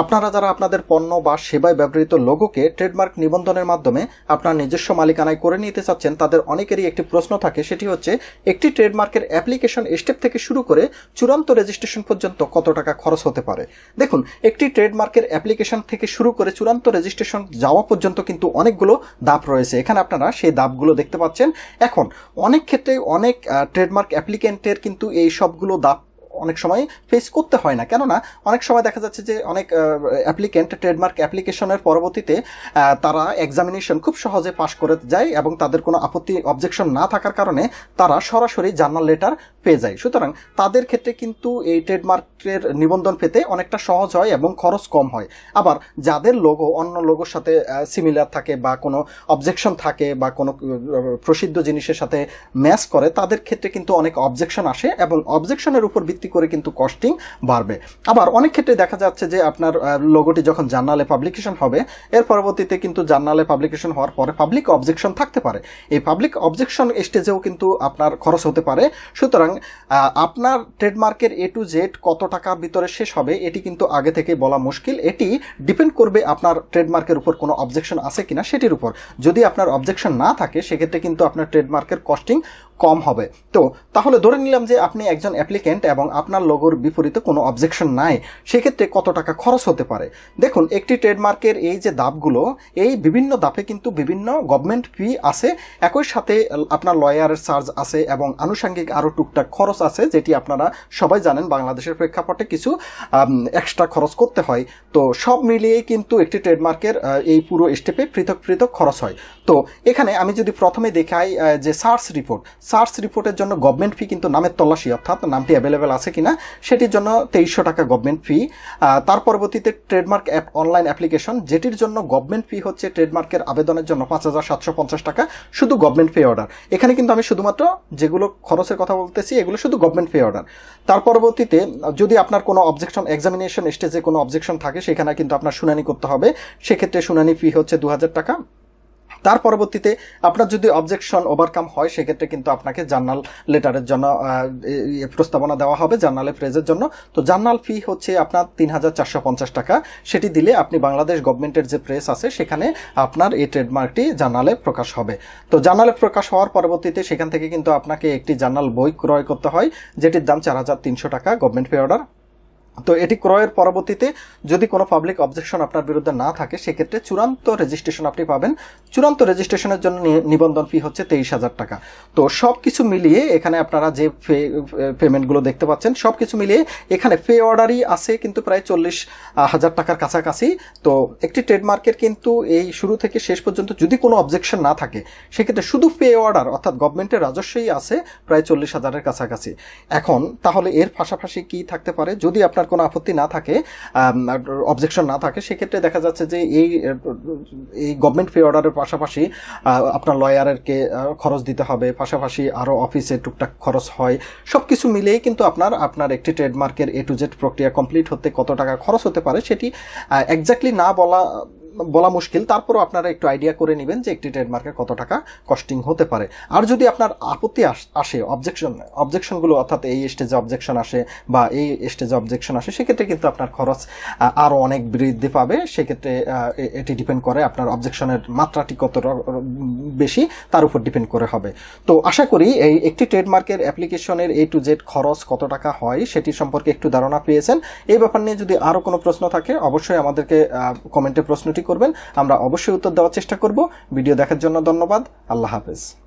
আপনারা যারা আপনাদের পণ্য বা সেবায় ব্যবহৃত লোগোকে ট্রেডমার্ক নিবন্ধনের মাধ্যমে আপনার নিজস্ব মালিকানায় করে নিতে চাচ্ছেন, তাদের অনেকেরই একটি প্রশ্ন থাকে, সেটি হচ্ছে, একটি ট্রেডমার্কের অ্যাপ্লিকেশন স্টেপ থেকে শুরু করে চূড়ান্ত রেজিস্ট্রেশন পর্যন্ত কত টাকা খরচ হতে পারে? দেখুন, একটি ট্রেডমার্কের অ্যাপ্লিকেশন থেকে শুরু করে চূড়ান্ত রেজিস্ট্রেশন যাওয়া পর্যন্ত কিন্তু অনেকগুলো ধাপ রয়েছে। এখানে আপনারা সেই ধাপগুলো দেখতে পাচ্ছেন। এখন, অনেক ক্ষেত্রে অনেক ট্রেডমার্ক অ্যাপ্লিকেন্টের কিন্তু এই সবগুলো ধাপ অনেক সময় ফেস করতে হয় না। কেননা, অনেক সময় দেখা যাচ্ছে যে অনেক অ্যাপ্লিকেন্ট ট্রেডমার্ক অ্যাপ্লিকেশনের পরবর্তীতে তারা এক্সামিনেশন খুব সহজে পাশ করে যায় এবং তাদের কোনো আপত্তি অবজেকশন না থাকার কারণে তারা সরাসরি জার্নাল লেটার পেয়ে যায়। সুতরাং তাদের ক্ষেত্রে কিন্তু এই ট্রেডমার্কের নিবন্ধন পেতে অনেকটা সহজ হয় এবং খরচ কম হয়। আবার যাদের লোগো অন্য লোগোর সাথে সিমিলার থাকে বা কোনো অবজেকশন থাকে বা কোনো প্রসিদ্ধ জিনিসের সাথে ম্যাচ করে, তাদের ক্ষেত্রে কিন্তু অনেক অবজেকশন আসে এবং অবজেকশনের উপর ভিত্তি করে কিন্তু কস্টিং বাড়বে। আবার অনেক ক্ষেত্রে দেখা যাচ্ছে যে আপনার লোগোটি যখন জার্নালে পাবলিকেশন হবে, এর পরবর্তীতে কিন্তু জার্নালে পাবলিকেশন হওয়ার পরে পাবলিক অবজেকশন থাকতে পারে। এই পাবলিক অবজেকশন স্টেজেও কিন্তু আপনার খরচ হতে পারে। সুতরাং আপনার ট্রেডমার্কের এ টু জেড কত টাকার ভিতরে শেষ হবে, এটি কিন্তু আগে থেকে বলা মুশকিল। এটি ডিপেন্ড করবে আপনার ট্রেডমার্কের উপর কোনো অবজেকশন আছে কিনা সেটির উপর। যদি আপনার অবজেকশন না থাকে, সেক্ষেত্রে কিন্তু আপনার ট্রেডমার্কের কস্টিং কম হবে। তো, তাহলে ধরে নিলাম যে আপনি একজন অ্যাপ্লিকেন্ট এবং আপনার লোগোর বিপরীতে কোনো অবজেকশন নাই, সেক্ষেত্রে কত টাকা খরচ হতে পারে? দেখুন, একটি ট্রেডমার্কের এই যে দাপগুলো, এই বিভিন্ন দাপে কিন্তু বিভিন্ন গভর্নমেন্ট ফি আছে। একই সাথে আপনার লয়ারের চার্জ আছে এবং আনুষঙ্গিক আরও টুকটাক খরচ আছে, যেটি আপনারা সবাই জানেন, বাংলাদেশের প্রেক্ষাপটে কিছু এক্সট্রা খরচ করতে হয়। তো, সব মিলিয়ে কিন্তু একটি ট্রেডমার্কের এই পুরো স্টেপে পৃথক পৃথক খরচ হয়। তো, এখানে আমি যদি প্রথমে দেখাই যে সার্চ রিপোর্ট সার্চ রিপোর্টের জন্য গভর্নমেন্ট ফি কিন্তু নামের তল্লাশি, অর্থাৎ নামটি অ্যাভেলেবেল আছে কিনা, সেটির জন্য তেইশশো টাকা গভর্নমেন্ট ফি তার পরবর্তীতে ট্রেডমার্ক অ্যাপ অনলাইন অ্যাপ্লিকেশন যেটির জন্য গভর্নমেন্ট ফি হচ্ছে ট্রেডমার্কের আবেদনের জন্য পাঁচ হাজার সাতশো পঞ্চাশ টাকা, শুধু গভর্নমেন্ট পে অর্ডার এখানে কিন্তু আমি শুধুমাত্র যেগুলো খরচের কথা বলতেছি, এগুলো শুধু গভর্নমেন্ট পে অর্ডার তার পরবর্তীতে, যদি আপনার কোনো অবজেকশন এক্সামিনেশন স্টেজে কোনো অবজেকশন থাকে, সেখানে কিন্তু আপনার শুনানি করতে হবে। সেক্ষেত্রে শুনানি ফি হচ্ছে দু হাজার টাকা। তার পরবর্তীতে আপনার যদি অবজেকশন ওভারকাম হয়, সেক্ষেত্রে কিন্তু আপনাকে জার্নাল লেটারের জন্য প্রস্তাবনা দেওয়া হবে জার্নালে প্রেজের জন্য। তো জার্নাল ফি হচ্ছে আপনার তিন হাজার চারশো পঞ্চাশ টাকা। সেটি দিলে আপনি বাংলাদেশ গভর্নমেন্টের যে প্রেস আছে, সেখানে আপনার এই ট্রেডমার্কটি জার্নালে প্রকাশ হবে। তো জার্নালে প্রকাশ হওয়ার পরবর্তীতে সেখান থেকে কিন্তু আপনাকে একটি জার্নাল বই ক্রয় করতে হয়, যেটির দাম চার হাজার তিনশো টাকা গভর্নমেন্ট পে অর্ডার তো এটি ক্রয়ের পরবর্তীতে যদি কোনো পাবলিক অবজেকশন আপনার বিরুদ্ধে না থাকে, সেক্ষেত্রে চূড়ান্ত রেজিস্ট্রেশন আপনি পাবেন। চূড়ান্ত রেজিস্ট্রেশনের জন্য নিবন্ধন ফি হচ্ছে তেইশ হাজার টাকা। তো সব কিছু মিলিয়ে এখানে আপনারা যে পেমেন্টগুলো দেখতে পাচ্ছেন সব কিছু মিলিয়ে এখানে পে অর্ডারই আছে কিন্তু প্রায় চল্লিশ হাজার টাকার কাছাকাছি। তো একটি ট্রেডমার্কের কিন্তু এই শুরু থেকে শেষ পর্যন্ত যদি কোনো অবজেকশন না থাকে, সেক্ষেত্রে শুধু পে অর্ডার অর্থাৎ গভর্নমেন্টের রাজস্বই আছে প্রায় চল্লিশ হাজারের কাছাকাছি। এখন তাহলে এর পাশাপাশি কি থাকতে পারে? যদি আপনার কোনো আপত্তি না থাকে অবজেকশন না থাকে, সেক্ষেত্রে দেখা যাচ্ছে যে এই এই গভর্নমেন্ট ফি অর্ডারের পাশাপাশি আপনার লয়ারেরকে খরচ দিতে হবে, পাশাপাশি আরও অফিসে টুকটাক খরচ হয় সব কিছু মিলেই কিন্তু আপনার আপনার একটি ট্রেডমার্কের এ টু জেড প্রক্রিয়া কমপ্লিট হতে কত টাকা খরচ হতে পারে সেটি একজাক্টলি না বলা বলা মুশকিল। তারপরও আপনারা একটু আইডিয়া করে নেবেন যে একটি ট্রেডমার্কের কত টাকা কস্টিং হতে পারে। আর যদি আপনার আপত্তি আসে অবজেকশন অবজেকশনগুলো অর্থাৎ এই স্টেজে অবজেকশন আসে বা এই স্টেজে অবজেকশন আসে, সেক্ষেত্রে কিন্তু আপনার খরচ আরও অনেক বৃদ্ধি পাবে। সেক্ষেত্রে এটি ডিপেন্ড করে আপনার অবজেকশনের মাত্রাটি কত বেশি, তার উপর ডিপেন্ড করে হবে। তো আশা করি এই একটি ট্রেডমার্কের অ্যাপ্লিকেশনের এ টু জেড খরচ কত টাকা হয়, সেটি সম্পর্কে একটু ধারণা পেয়েছেন। এই ব্যাপার নিয়ে যদি আরও কোনো প্রশ্ন থাকে, অবশ্যই আমাদেরকে কমেন্টে প্রশ্নটি করবেন। আমরা অবশ্যই উত্তর দেওয়ার চেষ্টা করব। ভিডিও দেখার জন্য ধন্যবাদ। আল্লাহ হাফেজ।